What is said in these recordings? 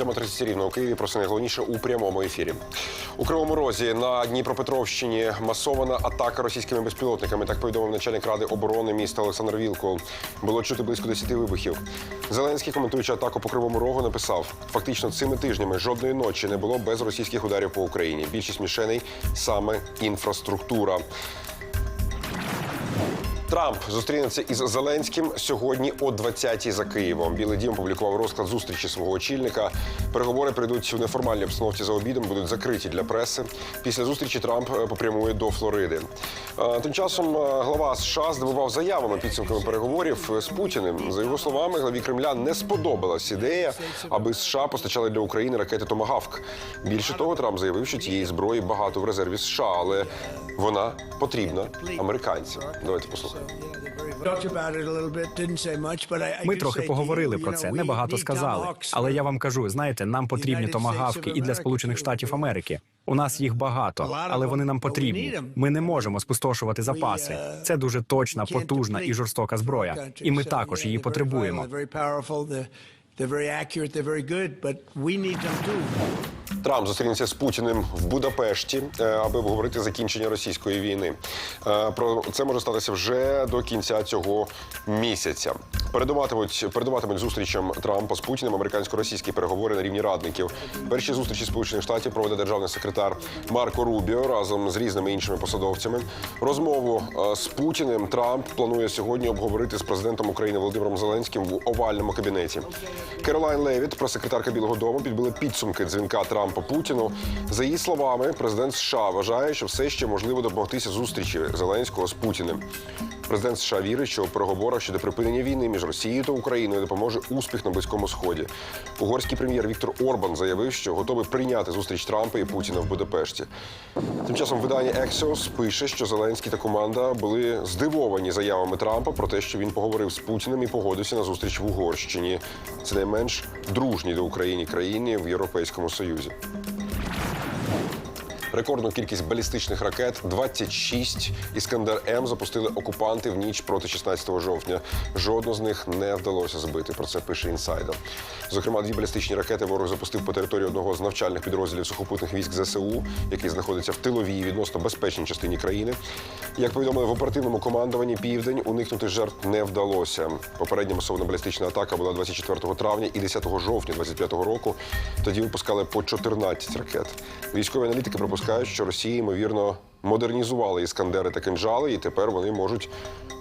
Сьома рівно у Києві. Про найголовніше у прямому ефірі. У Кривому Розі на Дніпропетровщині масована атака російськими безпілотниками. Так повідомив начальник ради оборони міста Олександр Вілкул. Було чути близько 10 вибухів. Зеленський, коментуючи атаку по Кривому Рогу, написав: фактично цими тижнями жодної ночі не було без російських ударів по Україні. Більшість мішеней саме інфраструктура. Трамп зустрінеться із Зеленським сьогодні о 20-й за Києвом. Білий дім опублікував розклад зустрічі свого очільника. Переговори прийдуть в неформальній обстановці за обідом, будуть закриті для преси. Після зустрічі Трамп е, попрямує до Флориди. Е, Тим часом е, глава США здивував заявами підсумками переговорів з Путіним. За його словами, главі Кремля не сподобалась ідея, аби США постачали для України ракети Томагавк. Більше того, Трамп заявив, що цієї зброї багато в резерві США, але вона потрібна американцям. Давайте послухаємо. Ми трохи поговорили про це, небагато сказали. Але я вам кажу, знаєте, нам потрібні томагавки і для Сполучених Штатів Америки. У нас їх багато, але вони нам потрібні. Ми не можемо спустошувати запаси. Це дуже точна, потужна і жорстока зброя. І ми також її потребуємо. Трамп зустрінеться з Путіним в Будапешті, е, аби обговорити закінчення російської війни. Е, Про це може статися вже до кінця цього місяця. Передуватимуть передуватимуть зустрічам Трампа з Путіним американсько-російські переговори на рівні радників. Перші зустрічі Сполучених Штатів проведе державний секретар Марко Рубіо разом з різними іншими посадовцями. Розмову е, з Путіним Трамп планує сьогодні обговорити з президентом України Володимиром Зеленським в овальному кабінеті. Керолайн Левіт, прес-секретарка Білого Дому, підбили підсумки дзвінка Трампа Путіну. За її словами, президент США вважає, що все ще можливо домогтися зустрічі Зеленського з Путіним. Президент США вірить, що у переговорах щодо припинення війни між Росією та Україною допоможе успіх на близькому сході. Угорський прем'єр Віктор Орбан заявив, що готовий прийняти зустріч Трампа і Путіна в Будапешті. Тим часом видання Axios пише, що Зеленський та команда були здивовані заявами Трампа про те, що він поговорив з Путіним і погодився на зустріч в Угорщині. Це найменш дружній до України країни в Європейському Союзі. Рекордну кількість балістичних ракет 26 Іскандер М запустили окупанти в ніч проти 16 жовтня. Жодну з них не вдалося збити. Про це пише інсайдер. Зокрема, дві балістичні ракети ворог запустив по території одного з навчальних підрозділів сухопутних військ ЗСУ, який знаходиться в тиловій відносно безпечній частині країни. Як повідомили в оперативному командуванні Південь, уникнути жертв не вдалося. Попередня масована балістична атака була 24 травня і 10 жовтня 25 року. Тоді випускали по 14 ракет. Військові аналітики припускають, що Росія, ймовірно, модернізували іскандери та кинжали, і тепер вони можуть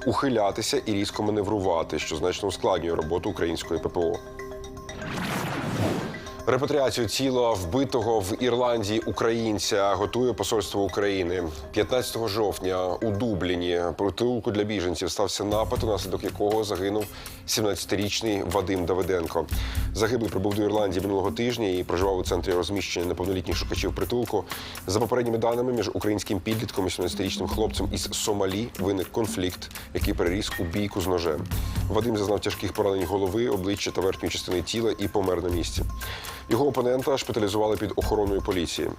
ухилятися і різко маневрувати, що значно ускладнює роботу української ППО. Репатріацію тіла вбитого в Ірландії українця готує посольство України 15 жовтня у Дубліні. Притулку для біженців стався напад, унаслідок якого загинув 17-річний Вадим Давиденко. Загиблий прибув до Ірландії минулого тижня і проживав у центрі розміщення неповнолітніх шукачів притулку. За попередніми даними між українським підлітком і 17-річним хлопцем із Сомалі виник конфлікт, який переріс у бійку з ножем. Вадим зазнав тяжких поранень голови, обличчя та верхньої частини тіла і помер на місці. Його опонента шпиталізували під охороною поліції.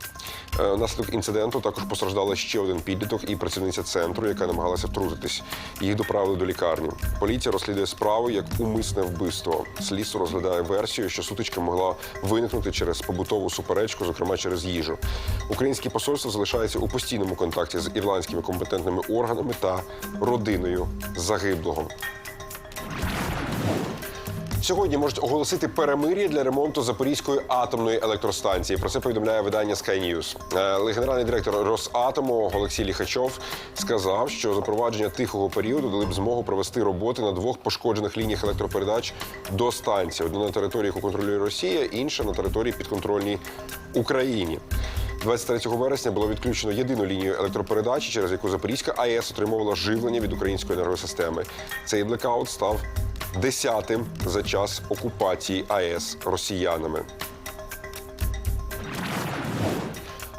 Е, Внаслідок інциденту також постраждали ще один підліток і працівниця центру, яка намагалася втрутитись. Їх доправили до лікарні. Поліція розслідує справу як умисне вбивство. Слідство розглядає версію, що сутичка могла виникнути через побутову суперечку, зокрема через їжу. Українське посольство залишається у постійному контакті з ірландськими компетентними органами та родиною загиблого. Сьогодні можуть оголосити перемир'я для ремонту Запорізької атомної електростанції. Про це повідомляє видання Sky News. Е, Генеральний директор Росатому Олексій Ліхачов сказав, що запровадження тихого періоду дали б змогу провести роботи на двох пошкоджених лініях електропередач до станції: одна на території, яку контролює Росія, інша на території підконтрольній Україні. 23 вересня було відключено єдину лінію електропередачі, через яку Запорізька АЕС отримувала живлення від української енергосистеми. Цей блекаут став десятим за час окупації АЕС росіянами.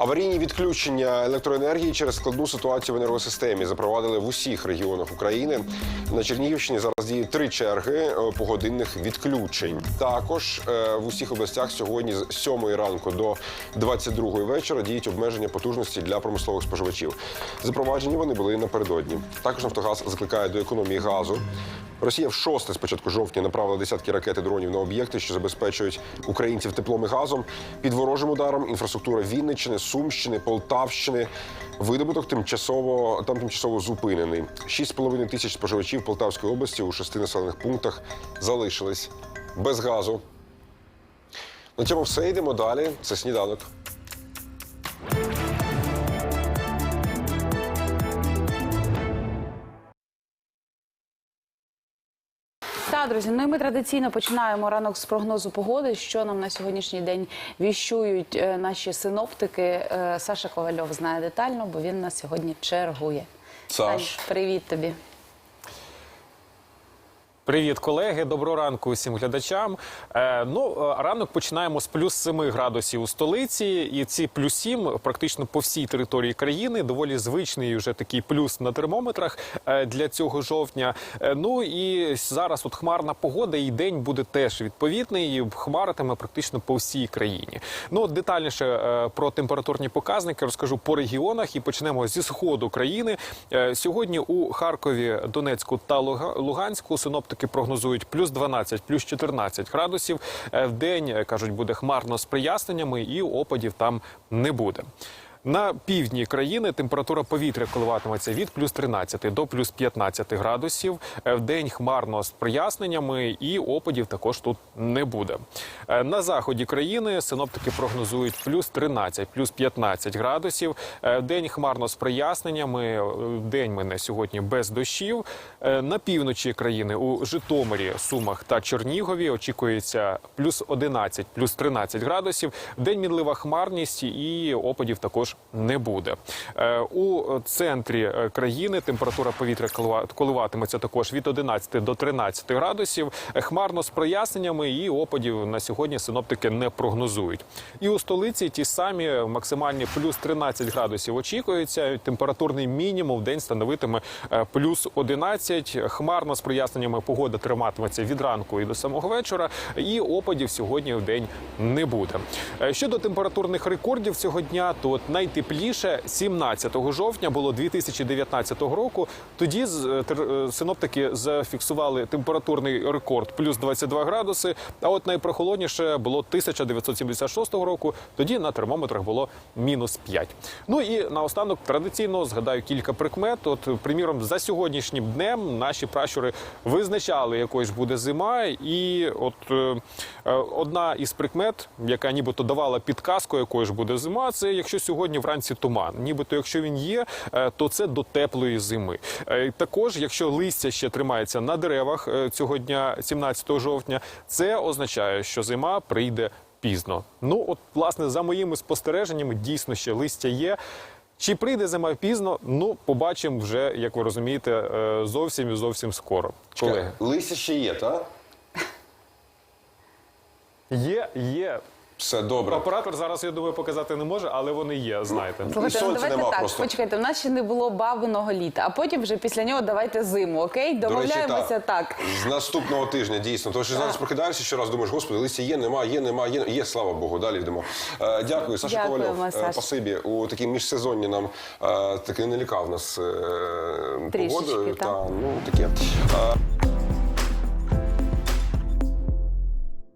Аварійні відключення електроенергії через складну ситуацію в енергосистемі запровадили в усіх регіонах України. На Чернігівщині зараз діє три черги е, погодинних відключень. Також е, в усіх областях сьогодні з 7 ранку до 22 вечора діють обмеження потужності для промислових споживачів. Запроваджені вони були напередодні. Також Нафтогаз закликає до економії газу. Росія в шосте з початку жовтня направила десятки ракет і дронів на об'єкти, що забезпечують українців теплом і газом. Під ворожим ударом інфраструктура Вінниччини, Сумщини, Полтавщини. Видобуток тимчасово там тимчасово зупинений. 6,5 тисяч споживачів Полтавської області у шести населених пунктах залишились без газу. На цьому все йдемо далі. Це сніданок. Так, друзі, ну і ми традиційно починаємо ранок з прогнозу погоди. Що нам на сьогоднішній день віщують е, наші синоптики. Е, Саша Ковальов знає детально, бо він нас сьогодні чергує. Саш. Сань, привіт тобі. Привіт, колеги. Доброго ранку усім глядачам. Е, ну, е, ранок починаємо з плюс 7 градусів у столиці, і ці плюс 7 практично по всій території країни. Доволі звичний вже такий плюс на термометрах е, для цього жовтня. Е, ну і зараз от хмарна погода, і день буде теж відповідний. і Хмаритиме практично по всій країні. Ну, детальніше про температурні показники розкажу по регіонах і почнемо зі сходу країни. Сьогодні у Харкові, Донецьку та Луганську синоптики прогнозують плюс 12, плюс 14 градусів. Е, В день е, кажуть, буде хмарно з проясненнями, і опадів там не буде. На півдні країни температура повітря коливатиметься від плюс 13 до плюс 15 градусів. Е, В день хмарно з проясненнями, і опадів також тут не буде. Е, На заході країни синоптики прогнозують плюс 13, плюс 15 градусів. Е, В день хмарно з проясненнями. В день мене сьогодні без дощів. На півночі країни у Житомирі, Сумах та Чернігові очікується плюс 11, плюс 13 градусів. В день мінлива хмарність і опадів також не буде. Е, У центрі е, країни температура повітря коливатиметься також від 11 до 13 градусів. Хмарно з проясненнями і опадів на сьогодні синоптики не прогнозують. І у столиці ті самі максимальні плюс 13 градусів очікуються. Температурний мінімум в день становитиме е, плюс 11. Хмарно з проясненнями погода триматиметься від ранку і до самого вечора. І опадів сьогодні в день не буде. Щодо температурних рекордів цього дня, то от найтепліше 17 жовтня було 2019 року. Тоді е, е, синоптики зафіксували температурний рекорд плюс 22 градуси. А от найпрохолодніше було 1976 року. Тоді на термометрах було мінус 5. Ну і наостанок традиційно згадаю кілька прикмет. От, приміром, за сьогоднішнім днем наші пращури визначали, якою ж буде зима. І от е, е, одна із прикмет, яка нібито давала підказку, якою ж буде зима, це якщо сьогодні вранці туман. Нібито, якщо він є, е, то це до теплої зими. Е, Також, якщо листя ще тримається на деревах е, цього дня, 17 жовтня, це означає, що зима прийде пізно. Ну, от, власне, за моїми спостереженнями, дійсно ще листя є. Чи прийде зима пізно? Ну, побачимо вже, як ви розумієте, зовсім і зовсім скоро. Колеги, Листя ще є, так? є, є. Все добре. Оператор зараз, я думаю, показати не може, але вони є, знаєте. Слухайте, ну сонця давайте нема так. просто. Почекайте, у нас ще не було бабиного літа, а потім вже після нього давайте зиму. Окей, До речі, домовляємося так. З наступного тижня дійсно. Тому що зараз прокидаєшся щоразу, думаєш, господи, листя є, нема, є, нема, є, є, слава Богу. Далі йдемо. Е, дякую, Саша Дякуємо, Ковальов. Е, Саш. Спасибі. У такій міжсезонні нам е, таки не лякав нас е, Трішечки, погодою. так. Та, ну, таке. Е,